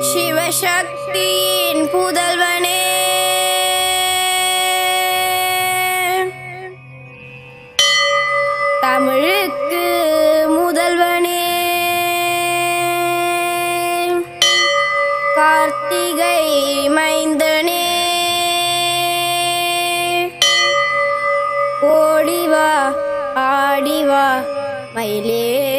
சிவசக்தியின் புதல்வனே. தமிழுக்கு முதல்வனே. கார்த்திகை மைந்தனே. ஓடிவா ஆடிவா மயிலே.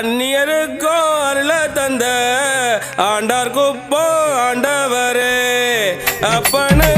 அந்நியருக்கும் அருள தந்த ஆண்டார் குப்போ ஆண்டவரே. அப்பனு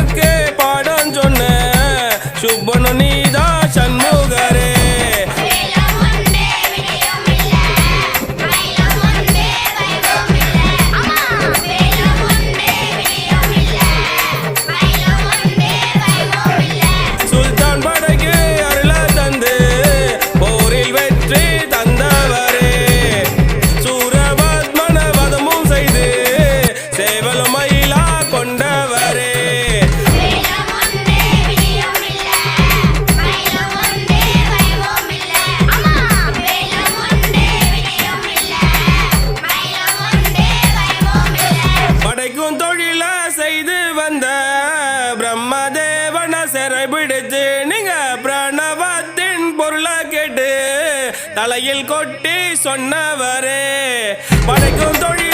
பிடிச்சு நீங்க பிரணவத்தின் பொருளை கேட்டு தலையில் கொட்டி சொன்னவரே. படைக்கும் தொழில்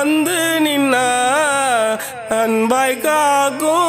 வந்து நின்னா அன்பாய் காக்கும்.